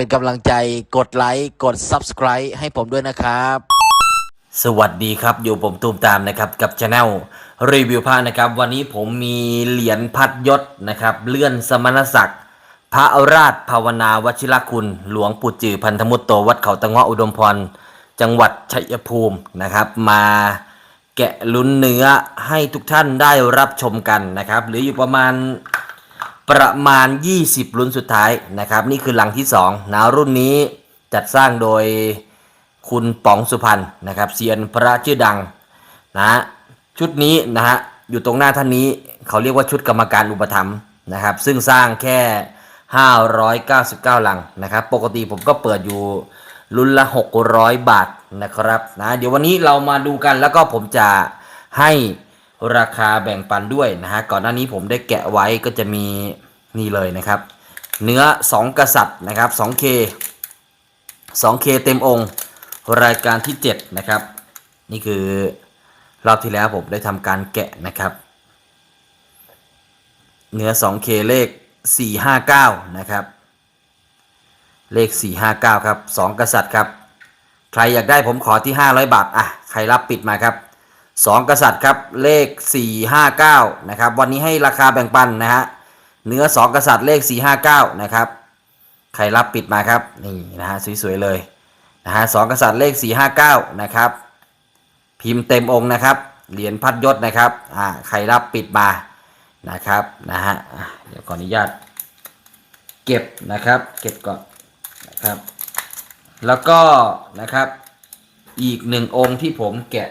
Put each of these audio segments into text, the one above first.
เป็นกำลังใจกดไลค์กด Subscribe ให้ผมด้วยนะครับ สวัสดีครับ อยู่ผมตูมตามนะครับกับช anel รีวิวพระนะครับ วันนี้ผมมีเหรียญพัดยศนะครับ เลื่อนสมณศักดิ์ พระราชภาวนาวชิรคุณ หลวงปู่จือพันธมุตโตวัดเขาตะเงาะอุดมพร จังหวัดชัยภูมินะครับ มาแกะลุ้นเนื้อให้ทุกท่านได้รับชมกันนะครับ หรืออยู่ประมาณ ประมาณ 20ลุ้นสุดท้ายนะครับ นี่คือหลังที่2นะรุ่นนี้จัดสร้างโดยคุณป๋องสุพรรณนะครับเซียนพระชื่อดังนะฮะชุดนี้นะฮะอยู่ตรงหน้าท่านนี้เขาเรียกว่าชุดกรรมการอุปถัมภ์นะครับ ซึ่งสร้างแค่ 599 หลังนะครับ ปกติผมก็เปิดอยู่รุ่นละ 600 บาทนะครับนะเดี๋ยววันนี้เรามาดูกันแล้วก็ผมจะให้ ราคาแบ่งปันด้วยนะฮะก่อนหน้านี้ผมได้แกะไว้ก็จะมีนี่เลยนะครับ เนื้อ 2 กษัตริย์นะครับ 2K 2K เต็มองค์ รายการที่ 7 นะครับ นี่คือรอบที่แล้วผมได้ทำการแกะนะครับ เนื้อ 2K เลข 459 นะครับ เลข 459 ครับ 2 กษัตริย์ครับ ใครอยากได้ผมขอที่ 500 บาท อะ ใครรับปิดมาครับ 2กษัตริย์ครับเลข 459 นะครับ วันนี้ให้ราคาแบ่งปันนะฮะเนื้อ 2 กษัตริย์เลข 459 นะครับ ใครรับปิดมาครับนี่นะฮะสวยๆเลยนะฮะสองกษัตริย์เลข 459 นะครับ พิมพ์เต็มองค์นะครับเหรียญพัดยศนะครับอ่าใครรับปิดมานะครับนะฮะอะเดี๋ยวขออนุญาตเก็บนะครับ เก็บก่อนนะครับ แล้วก็นะครับอีกหนึ่งองค์ที่ผมแกะ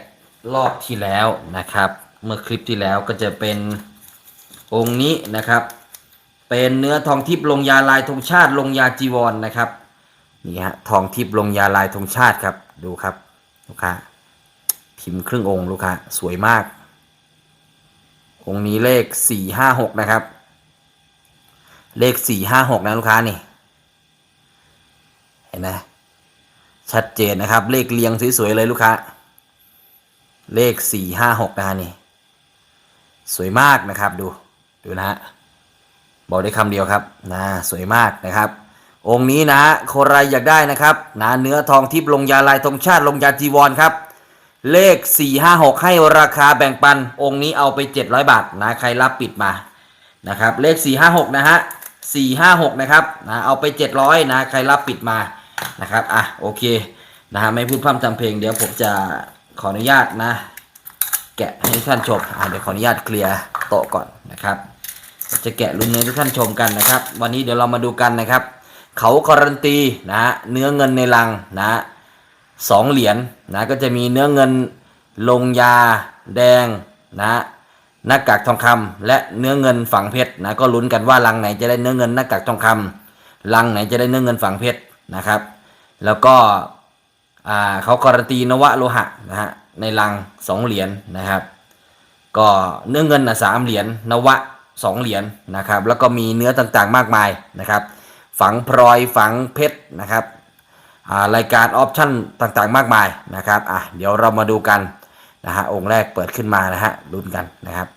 รอบที่แล้วนะครับ เมื่อคลิปที่แล้วก็จะเป็นองค์นี้นะครับ เป็นเนื้อทองทิพย์ลงยาลายธงชาติลงยาจีวรนนะครับนี่ฮะทองทิพย์ลงยาลายธงชาติครับดูครับลูกค้าพิมพ์ครึ่งองค์ลูกค้าสวยมาก องค์นี้เลขสี่ห้าหกนะครับ เลขสี่ห้าหกนะลูกค้านี่เห็นไหมชัดเจนนะครับ เลขเรียงสวยๆเลยลูกค้า เลขสี่ห้าหกนะฮะนี่ สวยมากนะครับดูดูนะฮะบอกได้คำเดียวครับนะสวยมากนะครับ องค์นี้นะฮะคนไรอยากได้นะครับนะเนื้อทองทิพย์ลงยาลายธงชาติลงยาจีวรครับ เลข 456 ให้ราคาแบ่งปัน องค์นี้เอาไป 700 บาทนะใครรับปิดมานะครับ เลข 456 นะฮะ 456 นะครับนะเอาไป 700 นะใครรับปิดมานะครับอะโอเคนะฮะไม่พูดพร่ำทำเพลงเดี๋ยวผมจะ ขออนุญาตนะ แกะให้ท่านชมเดี๋ยวขออนุญาตเคลียร์โต๊ะก่อนนะครับ จะแกะลุ้นเนื้อทุกท่านชมกันนะครับ วันนี้เดี๋ยวเรามาดูกันนะครับ เขาการันตีนะเนื้อเงินในลังนะสองเหรียญนะก็จะมีเนื้อเงินลงยาแดงนะหน้ากากทองคำและเนื้อเงินฝังเพชรนะก็ลุ้นกันว่าลังไหนจะได้เนื้อเงินหน้ากากทองคำลังไหนจะได้เนื้อเงินฝังเพชรนะครับ แล้วก็ อ่าเขาการันตีนวะโลหะนะฮะในลังสองเหรียญนะครับ ก็เนื้อเงินนะสามเหรียญนวะสองเหรียญนะครับ แล้วก็มีเนื้อต่างๆมากมายนะครับ ฝังพลอยฝังเพชรนะครับรายการออปชั่นต่างๆ มากมายนะครับอะเดี๋ยวเรามาดูกันนะฮะองค์แรกเปิดขึ้นมานะฮะลุ้นกันนะครับ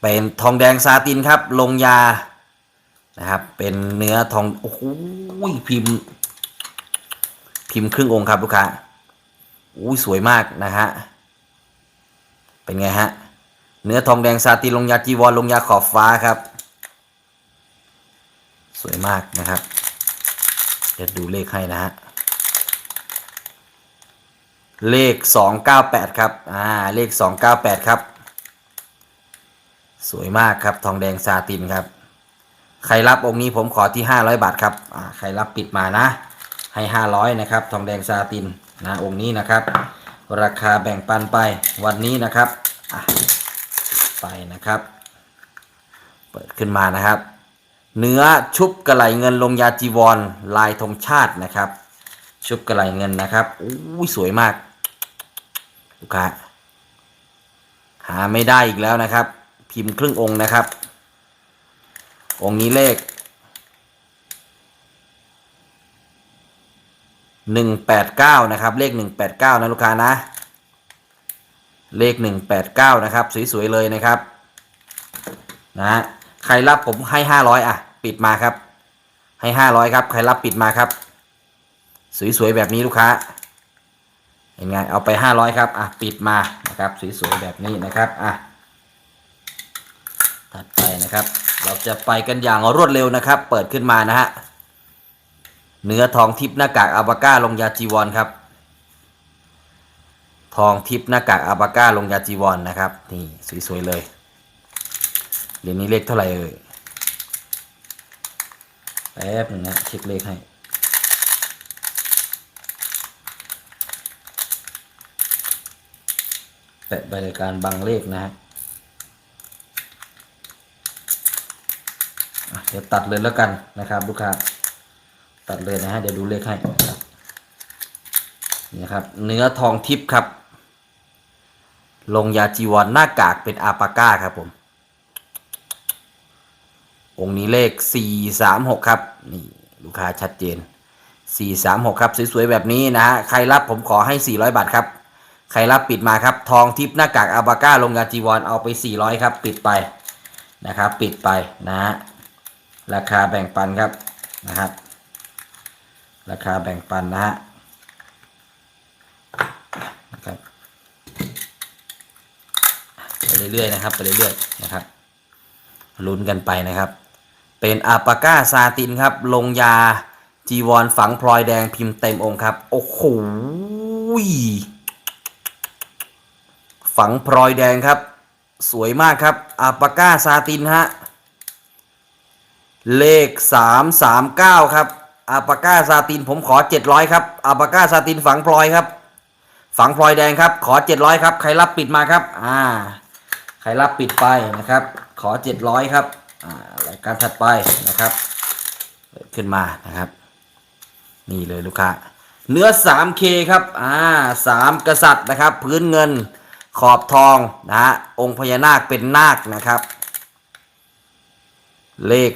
เป็นทองแดงซาตินครับลงยานะครับเป็นเนื้อทองโอ้โหพิมพ์ พิมพ์ครึ่งองค์ครับลูกค้าอุ้ยสวยมากนะฮะ เป็นไงฮะ เนื้อทองแดงซาตินลงยาจีวรลงยาขอบฟ้าครับ สวยมากนะครับเดี๋ยวดูเลขให้นะฮะ เลขสองเก้าแปดครับ อ่า เลขสองเก้าแปดครับ สวยมากครับ ทองแดงซาตินครับ ใครรับองค์นี้ผมขอที่ห้าร้อยบาทครับ อ่า ใครรับปิดมานะ ให้ห้าร้อยนะครับ ทองแดงซาตินนะองค์นี้นะครับ ราคาแบ่งปันไปวันนี้นะครับไปนะครับ เปิดขึ้นมานะครับ เนื้อชุบกระไหลเงินลงยาจีวร ลายธงชาตินะครับ ชุบกระไหลเงินนะครับอู้ยสวยมากลูกค้าหาไม่ได้อีกแล้วนะครับ พิมพ์ครึ่งองค์นะครับ องค์นี้เลข หนึ่งแปดเก้านะครับ เลขหนึ่งแปดเก้านะลูกค้านะ เลขหนึ่งแปดเก้านะครับ สวยๆเลยนะครับนะใครรับผมให้ห้าร้อยอะ ปิดมาครับ ให้ห้าร้อยครับ ใครรับปิดมาครับ สวยๆแบบนี้ลูกค้าเห็นไงเอาไปห้าร้อยครับอะปิดมานะครับสวยๆแบบนี้นะครับอะถัดไปนะครับ เราจะไปกันอย่างรวดเร็วนะครับ เปิดขึ้นมานะฮะ เนื้อทองทิพหน้ากากอาบาก้าลงยาจีวรครับ ทองทิพหน้ากากอาบาก้าลงยาจีวรนะครับ นี่สวยๆเลยเหรียญนี้เลขเท่าไหร่เอ่ยแป๊บหนึงนะเช็คเลขให้แปะใบรายการบางเลขนะฮะเดี๋ยวตัดเลยแล้วกันนะครับลูกค้า ตัดเลยนะฮะเดี๋ยวดูเลขให้นะครับนี่นะครับ เนื้อทองทิพย์ครับ ลงยาจีวรหน้ากากเป็นอาปาก้าครับผม องค์นี้เลข436ครับ นี่ลูกค้าชัดเจน436ครับ สวยๆแบบนี้นะฮะใครรับผมขอให้400บาทครับ ใครรับปิดมาครับ ทองทิพย์หน้ากากอาบาก้า ลงยาจีวรเอาไป400ครับ ปิดไปนะครับ ปิดไปนะฮะราคาแบ่งปันครับนะครับ ราคาแบ่งปันนะฮะนะครับไปเรื่อยๆนะครับไปเรื่อยๆนะครับลุ้นกันไปนะครับ เป็นอาปาก้าซาตินครับ ลงยาจีวรฝังพลอยแดงพิมพ์เต็มองค์ครับ โอ้โหฝังพลอยแดงครับ สวยมากครับอาปาก้าซาตินฮะเลข 339 ครับ อาปาก้าซาตินผมขอ 700 ครับอาปาก้าซาตินฝังพลอยครับ ฝังพลอยแดงครับ ขอ 700 ครับ ใครรับปิดมาครับ อ่า ใครรับปิดไปนะครับ ขอ 700 ครับ อ่ารายการถัดไปนะครับ ขึ้นมานะครับ นี่เลยลูกค้า เนื้อ 3K ครับ อ่าสามกษัตริย์นะครับ พื้นเงินขอบทองนะฮะ องค์พญานาคเป็นนาคนะครับ เลข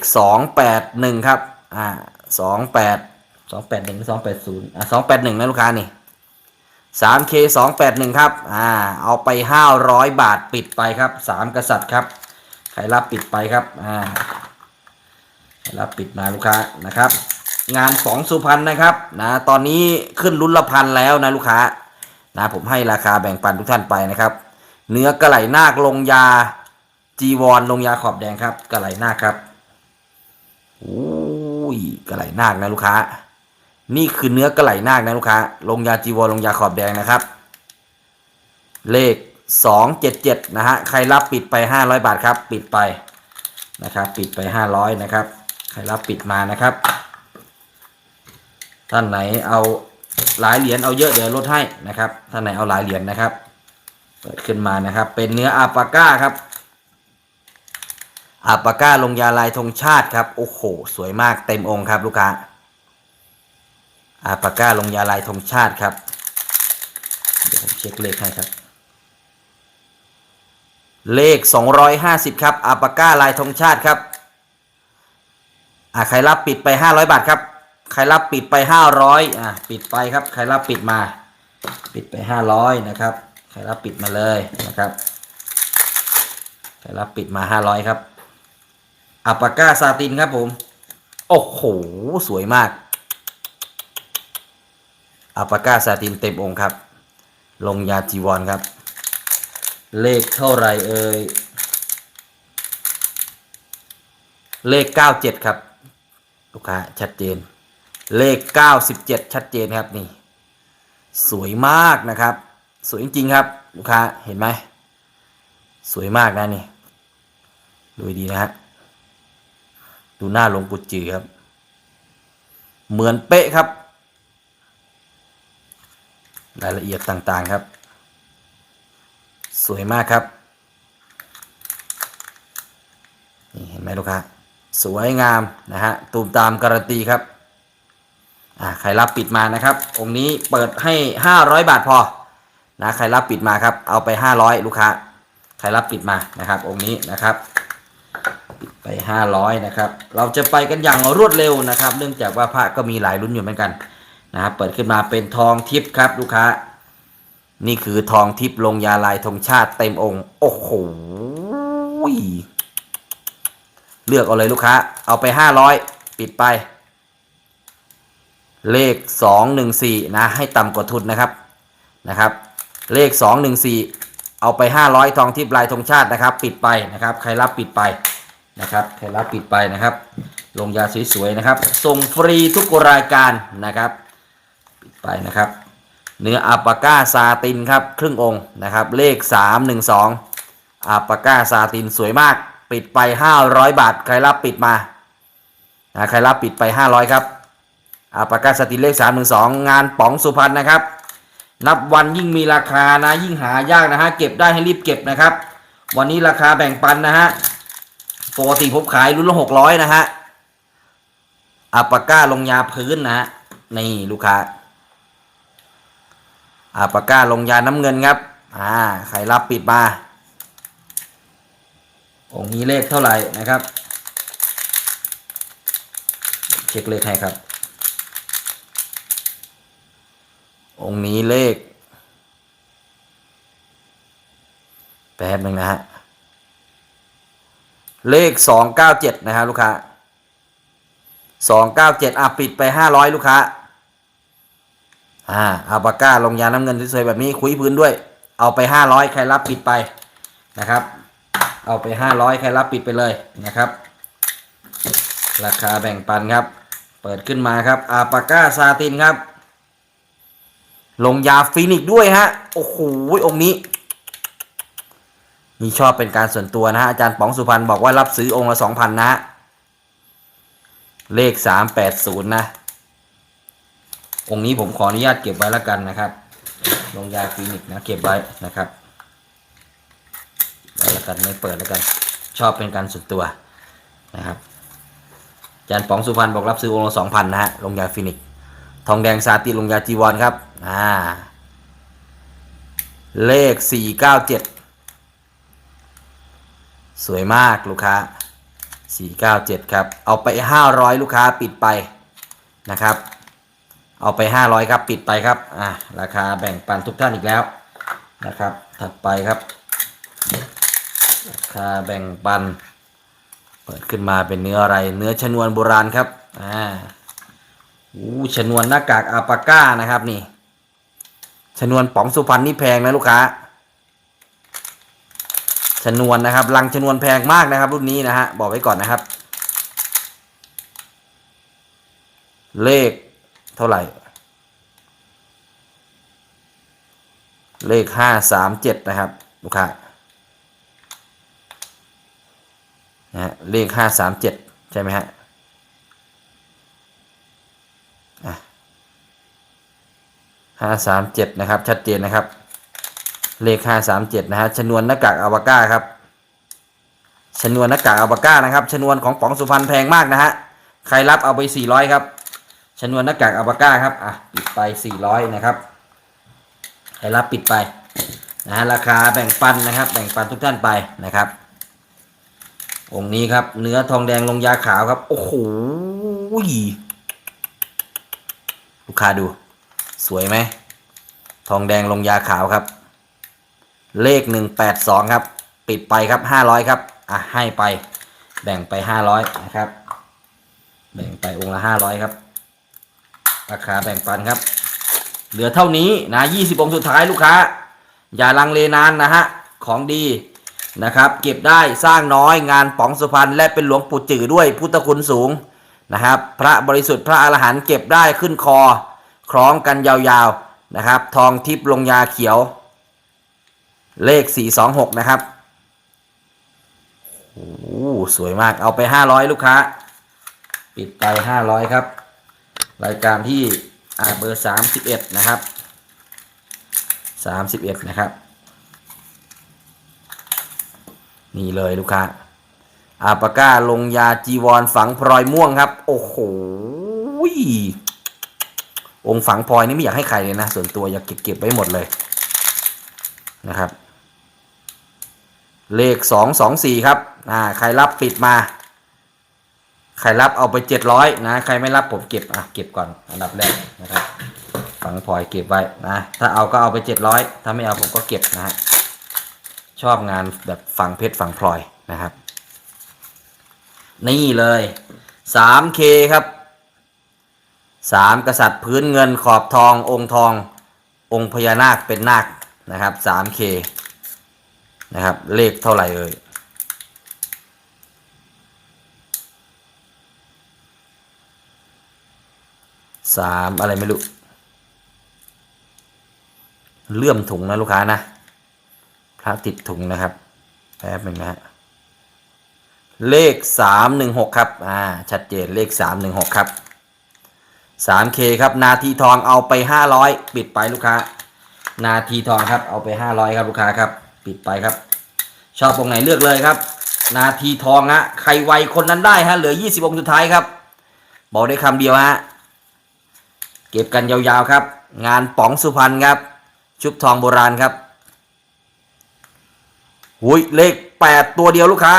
281 ครับ อ่า 28 281หรือ280อ่า281นะลูกค้านี่ 3K 281ครับอ่าเอาไป500บาทปิดไปครับ3กษัตริย์ครับใครรับปิดไปครับอ่าใครรับปิดมาลูกค้านะครับ งานของสุพรรณนะครับนะตอนนี้ขึ้นรุ่นละพันแล้วนะลูกค้านะผมให้ราคาแบ่งปันทุกท่านไปนะครับ เนื้อกระไหลนาคลงยาจีวรลงยาขอบแดงครับกระไหลนาคครับอุ้ ยกระไหลนาคนะลูกค้า นี่คือเนื้อกระไหลนาคนะลูกค้า ลงยาจีวรลงยาขอบแดงนะครับ เลขสองเจ็ดเจ็ดนะฮะ ใครรับปิดไปห้าร้อยบาทครับ ปิดไปนะครับ ปิดไปห้าร้อยนะครับ ใครรับปิดมานะครับ ท่านไหนเอาหลายเหรียญเอาเยอะเดี๋ยวลดให้นะครับ ท่านไหนเอาหลายเหรียญนะครับ เปิดขึ้นมานะครับ เป็นเนื้ออาปาก้าครับ อาปาก้าลงยาลายธงชาติครับ โอ้โห สวยมากเต็มองค์ครับลูกค้าอาปาก้าลงยาลายธงชาติครับ เดี๋ยวผมเช็คเลขให้ครับ เลข 250 ครับอาปาก้าลายธงชาติครับอ่าใครรับปิดไป 500 บาทครับ ใครรับปิดไป 500อ่าปิดไปครับ ใครรับปิดมา ปิดไป 500 นะครับ ใครรับปิดมาเลยนะครับ ใครรับปิดมา 500 ครับ อัปปาก้าซาตินครับผม โอ้โห สวยมาก อัปปาก้าซาตินเต็มองค์ครับ ลงยาจีวรครับ เลขเท่าไรเอ่ย เลข 97 ครับ ลูกค้าชัดเจน เลข 97 ชัดเจนครับนี่ สวยมากนะครับ สวยจริงๆครับ ลูกค้าเห็นไหม สวยมากนะนี่ ดูดีนะฮะ ดูหน้าหลวงปู่จือครับ เหมือนเป๊ะครับ รายละเอียดต่างๆครับ สวยมากครับนี่เห็นไหมลูกค้าสวยงามนะฮะตูมตามการันตีครับอ่าใครรับปิดมานะครับ องค์นี้เปิดให้ 500 บาทพอนะใครรับปิดมาครับ เอาไป 500 ลูกค้า ใครรับปิดมานะครับ องค์นี้นะครับ ไป 500 นะครับ เราจะไปกันอย่างรวดเร็วนะครับ เนื่องจากว่าพระก็มีหลายรุ่นอยู่เหมือนกันนะครับเปิดขึ้นมาเป็นทองทิพย์ครับลูกค้า นี่คือทองทิพย์ลงยาลายธงชาติเต็มองค์โอ้โหเลือกเอาเลยลูกค้า เอาไป 500 ปิดไป เลขสองหนึ่งสี่นะ ให้ต่ำกว่าทุนนะครับนะครับ เลขสองหนึ่งสี่เอาไปห้าร้อยทองทิพย์ลายธงชาตินะครับ ปิดไปนะครับ ใครรับปิดไป นะครับใครรับปิดไปนะครับ ลงยาสวยๆนะครับ ส่งฟรีทุกรายการนะครับ ปิดไปนะครับ เนื้ออัปาก้าซาตินครับ ครึ่งองค์นะครับ เลข 312อัปปาก้าซาตินสวยมาก ปิดไป 500 บาท ใครรับปิดมานะใครรับปิดไป 500 ครับอัปปาก้าซาตินเลข 312 งานป๋องสุพรรณนะครับ นับวันยิ่งมีราคานะ ยิ่งหายากนะฮะ เก็บได้ให้รีบเก็บนะครับ วันนี้ราคาแบ่งปันนะฮะ ปกติผมขายรุ่นละ600นะฮะอัปปาก้าลงยาพื้นนะฮะนี่ลูกค้าอาปากกาลงยาน้ำเงินครับ อ่าใครรับปิดมาองค์นี้เลขเท่าไหร่นะครับ เช็คเลขให้ครับ องค์นี้เลขแป๊บหนึ่งนะฮะ เลขสองเก้าเจ็ดนะฮะลูกค้าสองเก้าเจ็ดอะ ปิดไปห้าร้อยลูกค้า อ่าอาปากกาลงยาน้ำเงินสวยๆแบบนี้คุยพื้นด้วย เอาไปห้าร้อยใครรับปิดไปนะครับ เอาไปห้าร้อยใครรับปิดไปเลยนะครับ ราคาแบ่งปันครับ เปิดขึ้นมาครับอาปาก้าซาตินครับ ลงยาฟินิกด้วยฮะ โอ้โหองค์นี้ นี่ชอบเป็นการส่วนตัวนะฮะอาจารย์ป๋องสุพรรณบอกว่ารับซื้อองค์ละสองพันนะฮะเลขสามแปดศูนย์นะ องค์นี้ผมขออนุญาตเก็บไว้แล้วกันนะครับลงยาคลินิกนะเก็บไว้นะครับไว้แล้วกันไม่เปิดแล้วกัน ชอบเป็นการส่วนตัวนะครับอาจารย์ป๋องสุพรรณบอกรับซื้อองค์ละสองพันนะฮะลงยาฟินิกทองแดงซาติลงยาจีวรครับอ่าเลขสี่เก้าเจ็ด สวยมากลูกค้าสี่เก้าเจ็ดครับ เอาไปห้าร้อยลูกค้าปิดไปนะครับ เอาไป 500 ครับปิดไปครับอะราคาแบ่งปันทุกท่านอีกแล้วนะครับ ถัดไปครับ ราคาแบ่งปัน เปิดขึ้นมาเป็นเนื้ออะไร เนื้อชนวนโบราณครับอ่าอู้ชนวนหน้ากากอาปาก้านะครับนี่ ชนวนป๋องสุพรรณนี่แพงนะลูกค้า ชนวนนะครับลังชนวนแพงมากนะครับรุ่นนี้นะฮะบอกไว้ก่อนนะครับ เลขเท่าไหร่ เลขห้าสามเจ็ดนะครับลูกค้านะฮะเลขห้าสามเจ็ดใช่ไหมฮะห้าสามเจ็ดนะครับ ชัดเจนนะครับ เลขห้าสามเจ็ดนะฮะชนวนหน้ากากอวก้าครับชนวนหน้ากากอวก้านะครับชนวนของป๋องสุพรรณแพงมากนะฮะใครรับเอาไปสี่ร้อยครับชนวนหน้ากากอัลปาก้าครับอะปิดไป400นะครับใครรับปิดไปนะฮะราคาแบ่งปันนะครับ แบ่งปันทุกท่านไปนะครับ องค์นี้ครับ เนื้อทองแดงลงยาขาวครับ โอ้โหลูกค้าดู สวยไหม ทองแดงลงยาขาวครับ เลข 182 ครับ ปิดไปครับ 500 ครับ อะ ให้ไป แบ่งไป 500 นะครับ แบ่งไปองค์ละ 500 ครับราคาแบ่งปันครับ เหลือเท่านี้นะ20องค์สุดท้ายลูกค้า อย่าลังเลนานนะฮะ ของดีนะครับ เก็บได้สร้างน้อยงานป๋องสุพรรณและเป็นหลวงปู่จือด้วยพุทธคุณสูงนะครับ พระบริสุทธิ์พระอรหันต์เก็บได้ขึ้นคอ คล้องกันยาวๆนะครับ ทองทิพย์ลงยาเขียว เลข426นะครับโอ้สวยมากเอาไป500ลูกค้า ปิดไป500ครับ รายการที่อ่าเบอร์31นะครับ31นะครับ นี่เลยลูกค้าอาปาก้าลงยาจีวรฝังพลอยม่วงครับ โอ้โหองค์ฝังพลอยนี่ไม่อยากให้ใครเลยนะ ส่วนตัวอยากเก็บเก็บไว้หมดเลยนะครับ เลข224ครับอ่าใครรับปิดมา ใครรับเอาไปเจ็ดร้อยนะ ใครไม่รับผมเก็บอะเก็บก่อนอันดับแรกนะครับฝังพลอยเก็บไว้นะ ถ้าเอาก็เอาไปเจ็ดร้อยถ้าไม่เอาผมก็เก็บนะฮะชอบงานแบบฝังเพชรฝังพลอยนะครับ นี่เลย 3K ครับสามกษัตริย์พื้นเงินขอบทององค์ทององค์พญานาคเป็นนาคนะครับสามเค นะครับ เลขเท่าไหร่เอ่ยสามอะไรไม่รู้ เลื่อมถุงนะลูกค้านะ พระติดถุงนะครับ แป๊บหนึ่งนะฮะเลขสามหนึ่งหกครับ อ่า ชัดเจนเลขสามหนึ่งหกครับสามเคครับ นาทีทองเอาไปห้าร้อยปิดไปลูกค้า นาทีทองครับ เอาไปห้าร้อยครับลูกค้าครับ ปิดไปครับ ชอบตรงไหนเลือกเลยครับ นาทีทองฮะใครไวคนนั้นได้ฮะเหลือยี่สิบองค์สุดท้ายครับ บอกได้คำเดียวฮะเก็บกันยาวๆครับ งานป๋องสุพรรณครับ ชุบทองโบราณครับหุยเลขแปดตัวเดียวลูกค้า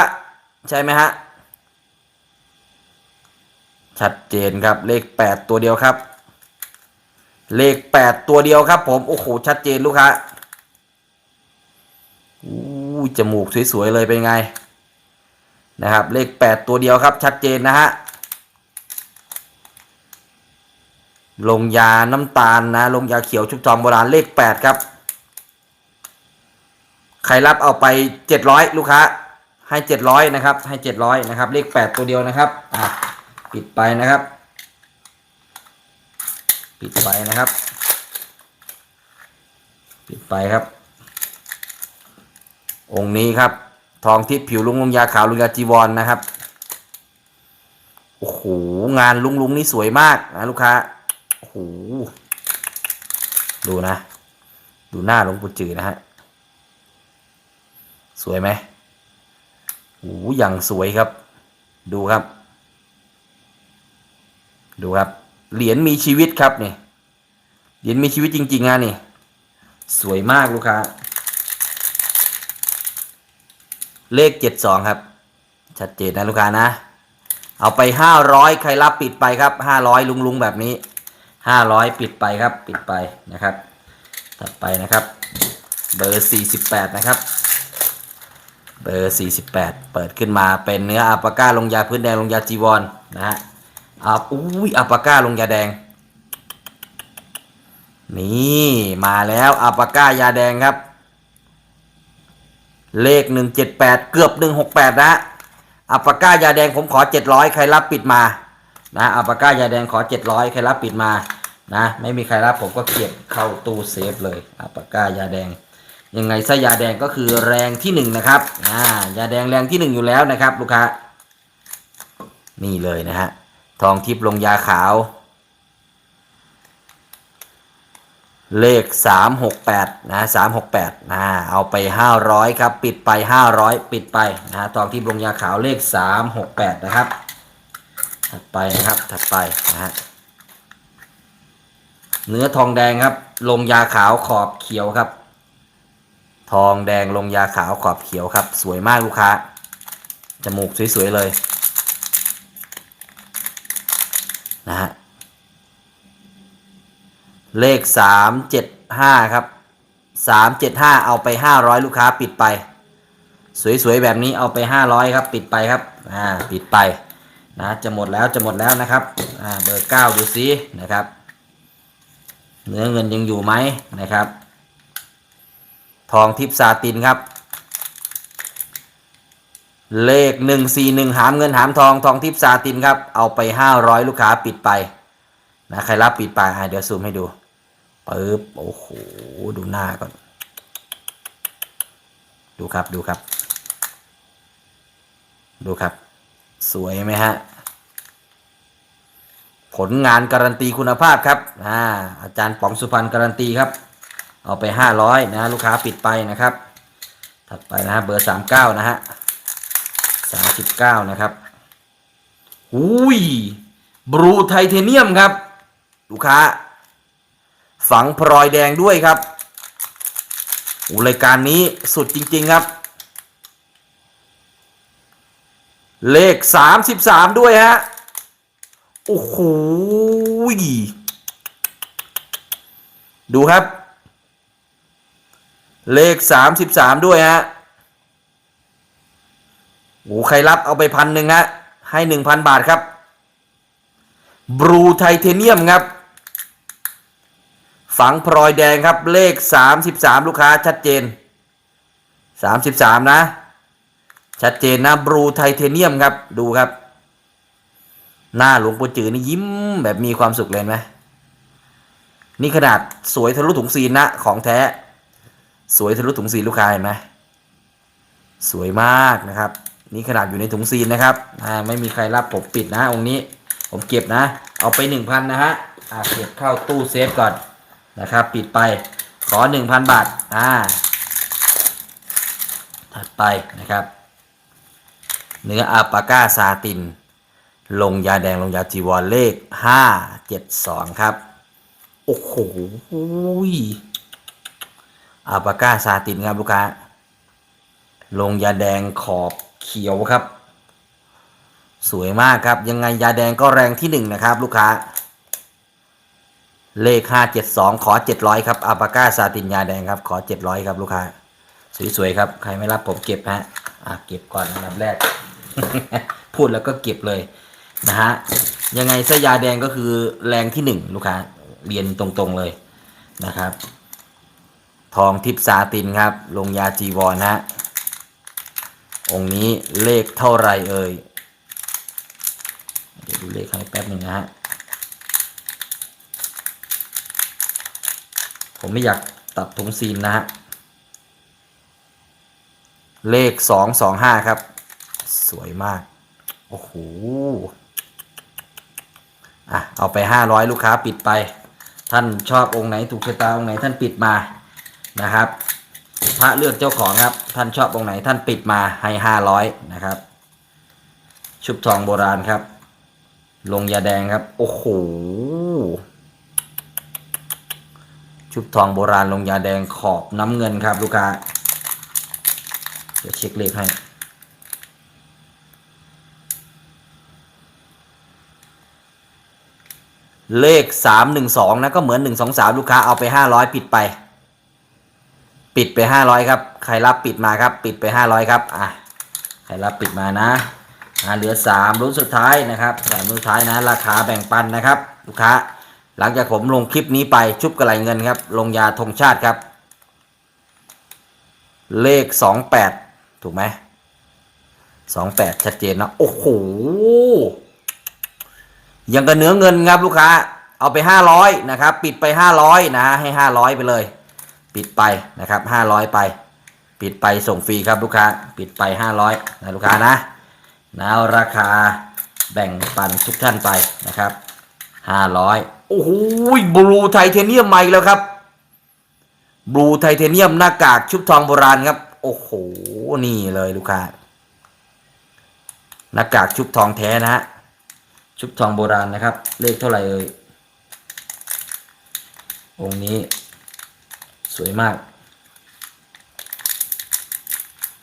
ใช่ไหมฮะชัดเจนครับเลขแปดตัวเดียวครับ เลขแปดตัวเดียวครับ ผมโอ้โหชัดเจนลูกค้า อู้จมูกสวยๆเลยเป็นไง นะครับ เลขแปดตัวเดียวครับชัดเจนนะฮะลงยาน้ำตาลนะลงยาเขียวชุบทองโบราณเลขแปดครับ ใครรับเอาไปเจ็ดร้อยลูกค้า ให้เจ็ดร้อยนะครับ ให้เจ็ดร้อยนะครับ เลขแปดตัวเดียวนะครับอะปิดไปนะครับ ปิดไปนะครับ ปิดไปครับ องค์นี้ครับ ทองทิพย์ผิวลุงลุงยาขาวลุงยาจีวรนนะครับ โอ้โห งานลุงลุงนี่สวยมากนะลูกค้า โอ้โห ดูนะ ดูหน้าหลวงปู่จือนะฮะ สวยไหมโอ้โหอย่างสวยครับ ดูครับ ดูครับ เหรียญมีชีวิตครับนี่ เหรียญมีชีวิตจริงๆนะนี่ สวยมากลูกค้า เลขเจ็ดสองครับ ชัดเจนนะลูกค้านะ เอาไปห้าร้อยใครรับปิดไปครับห้าร้อยลุงลุงๆแบบนี้ห้าร้อยปิดไปครับ ปิดไปนะครับถัดไปนะครับ เบอร์สี่สิบแปดนะครับ เบอร์สี่สิบแปดเปิดขึ้นมาเป็นเนื้ออัปาก้าลงยาพื้นแดงลงยาจีวรนะฮะอาอุ้ยอัปาก้าลงยาแดง นี่มาแล้วอัปาก้ายาแดงครับ เลขหนึ่งเจ็ดแปดเกือบหนึ่งหกแปดนะอัปาก้ายาแดงผมขอเจ็ดร้อยใครรับปิดมา นะอัปาก้ายาแดงขอเจ็ดร้อยใครรับปิดมา นะ ไม่มีใครรับผมก็เก็บเข้าตู้เซฟเลยอัปาก้ายาแดง ยังไงซะยาแดงก็คือแรงที่หนึ่งนะครับ อ่า ยาแดงแรงที่หนึ่งอยู่แล้วนะครับ ลูกค้า นี่เลยนะฮะ ทองทิพย์ลงยาขาว เลขสามหกแปดนะสามหกแปดนะ เอาไปห้าร้อยครับ ปิดไปห้าร้อยปิดไป นะทองทิพย์ลงยาขาวเลขสามหกแปดนะครับ ถัดไปนะครับ ถัดไป นะฮะ เนื้อทองแดงครับ ลงยาขาวขอบเขียวครับ ทองแดงลงยาขาวขอบเขียวครับ สวยมากลูกค้า จมูกสวยๆเลย นะฮะ เลขสามเจ็ดห้าครับสามเจ็ดห้าเอาไปห้าร้อยลูกค้าปิดไป สวยๆ แบบนี้เอาไปห้าร้อยครับ ปิดไปครับ อ่า ปิดไป นะ จะหมดแล้ว จะหมดแล้วนะครับ อ่า เบอร์เก้าดูซินะครับ เนื้อเงินยังอยู่ไหมนะครับ ทองทิพซาตินครับ เลขหนึ่งสี่หนึ่งหามเงินหามทอง ทองทิพซาตินครับ เอาไปห้าร้อยลูกค้าปิดไปนะใครรับปิดไปอะเดี๋ยวซูมให้ดู ปึ๊บโอ้โหดูหน้าก่อน ดูครับดูครับ ดูครับ สวยไหมฮะ ผลงานการันตีคุณภาพครับอ่าอาจารย์ป๋องสุพรรณการันตีครับ เอาไปห้าร้อยนะลูกค้าปิดไปนะครับ ถัดไปนะฮะเบอร์สามเก้านะฮะสามสิบเก้านะครับอุ้ยบรูไทเทเนียมครับ ลูกค้า ฝังพลอยแดงด้วยครับอ้รายการนี้สุดจริง ๆ ครับ เลขสามสิบสามด้วยฮะ โอ้โหดูครับ เลขสามสิบสามด้วยฮะโอ้ใครรับเอาไปพันหนึ่งฮะ ให้หนึ่งพันบาทครับ บลูไทเทเนียมครับ ฝังพลอยแดงครับเลข 33 ลูกค้าชัดเจน 33 นะ ชัดเจนนะบลูไทเทเนียมครับดูครับ หน้าหลวงปู่จือนี่ยิ้มแบบมีความสุขเลยไหมนี่ขนาดสวยทะลุถุงซีนนะของแท้ สวยทะลุถุงซีนลูกค้าเห็นไหมสวยมากนะครับ นี่ขนาดอยู่ในถุงซีนนะครับไม่มีใครรับผมปิดนะองค์นี้ ผมเก็บนะ เอาไปหนึ่งพันนะฮะเก็บเข้าตู้เซฟก่อน นะครับ ปิดไปขอหนึ่งพันบาท อ่า ถัดไปนะครับ เนื้ออาปาก้าซาติน ลงยาแดงลงยาจีวรเลขห้าเจ็ดสองครับ โอ้โหอาปาก้าซาตินครับลูกค้า ลงยาแดงขอบเขียวครับ สวยมากครับ ยังไงยาแดงก็แรงที่หนึ่งนะครับ ลูกค้า เลขห้าเจ็ดสองขอเจ็ดร้อยครับอาปาก้าซาตินยาแดงครับ ขอเจ็ดร้อยครับลูกค้า สวยๆครับ ใครไม่รับผมเก็บฮะอะเก็บก่อนอันดับแรก พูดแล้วก็เก็บเลยนะฮะยังไงเส้ยาแดงก็คือแรงที่หนึ่งลูกค้า เรียนตรงๆเลยนะครับ ทองทิพซาตินครับ ลงยาจีวรฮะองค์นี้เลขเท่าไรเอ่ยเดี๋ยวดูเลขให้แป๊บหนึ่งนะฮะ ผมไม่อยากตัดถุงซีนนะฮะ เลขสองสองห้าครับ สวยมาก โอ้โห อะ เอาไปห้าร้อยลูกค้าปิดไป ท่านชอบองค์ไหนถูกชะตาองค์ไหนท่านปิดมานะครับ พระเลือกเจ้าของครับ ท่านชอบองค์ไหนท่านปิดมาให้ห้าร้อยนะครับ ชุบทองโบราณครับ ลงยาแดงครับ โอ้โห ชุบทองโบราณลงยาแดงขอบน้ำเงินครับลูกค้าเดี๋ยวเช็คเลขให้ เลขสามหนึ่งสองนะก็เหมือนหนึ่งสองสามลูกค้าเอาไปห้าร้อยปิดไป ปิดไปห้าร้อยครับ ใครรับปิดมาครับ ปิดไปห้าร้อยครับอะใครรับปิดมานะอ่าเหลือสามรุ่นสุดท้ายนะครับสามรุ่นสุดท้ายนะ ราคาแบ่งปันนะครับ ลูกค้า หลังจากผมลงคลิปนี้ไปชุบกระไหลเงินครับ ลงยาธงชาติครับ เลขสองแปดถูกไหมสองแปดชัดเจนนะโอ้โหยังกับเนื้อเงินครับลูกค้า เอาไปห้าร้อยนะครับ ปิดไปห้าร้อยนะให้ห้าร้อยไปเลย ปิดไปนะครับห้าร้อยไป ปิดไปส่งฟรีครับลูกค้า ปิดไปห้าร้อยนะลูกค้านะนะราคาแบ่งปันทุกท่านไปนะครับ ห้าร้อยโอ้โหบลูไทเทเนียมใหม่แล้วครับบลูไทเทเนียมหน้ากากชุบทองโบราณครับ โอ้โห นี่เลยลูกค้าหน้ากากชุบทองแท้นะฮะชุบทองโบราณนะครับ เลขเท่าไหร่เอ่ยองค์นี้ สวยมาก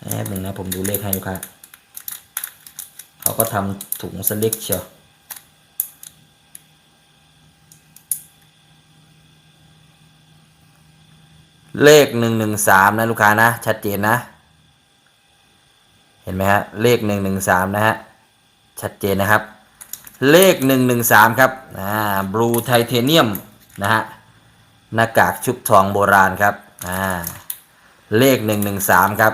แป๊บหนึ่งนะ ผมดูเลขให้ลูกค้าเขาก็ทำถุงสเล็กเชียว เลขหนึ่งหนึ่งสามนะลูกค้านะ ชัดเจนนะ เห็นไหมฮะเลขหนึ่งหนึ่งสามนะฮะ ชัดเจนนะครับ เลขหนึ่งหนึ่งสามครับอ่าบลูไทเทเนียมนะฮะหน้ากากชุบทองโบราณครับอ่าเลขหนึ่งหนึ่งสามครับ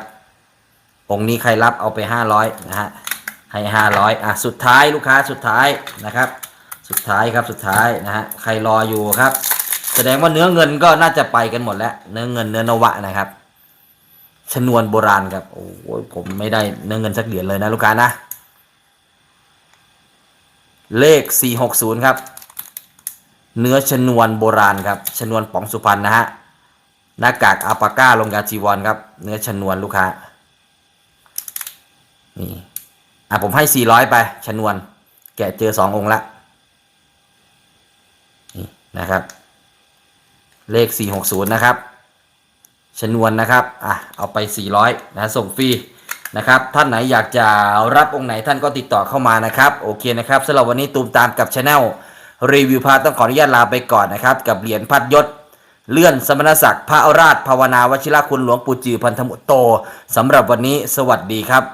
องค์นี้ใครรับเอาไปห้าร้อยนะฮะให้ห้าร้อยอะสุดท้ายลูกค้าสุดท้ายนะครับ สุดท้ายครับสุดท้ายนะฮะใครรออยู่ครับ แสดงว่าเนื้อเงินก็น่าจะไปกันหมดแล้ว เนื้อเงินเนื้อนวะนะครับชนวนโบราณครับโอ้ยผมไม่ได้เนื้อเงินสักเหรียญเลยนะลูกค้านะ เลข 460 ครับ เนื้อชนวนโบราณครับชนวนป๋องสุพรรณนะฮะหน้ากากอาปาก้าลงยาจีวรครับ เนื้อชนวนลูกค้านี่อะผมให้ 400 ไปชนวน แกะเจอสององค์ละนี่นะครับ เลข 460 นะครับ ชนวนนะครับ อะ เอาไป 400 นะ ส่งฟรีนะครับ ท่านไหนอยากจะรับองค์ไหนท่านก็ติดต่อเข้ามานะครับ โอเคนะครับสำหรับวันนี้ตูมตามกับช anel รีวิวพระต้องขออนุญาตลาไปก่อนนะครับ กับเหรียญพัดยศเลื่อนสมณศักดิ์พระราชภาวนาวชิรคุณหลวงปู่จือพันธมุตโตสำหรับวันนี้สวัสดีครับ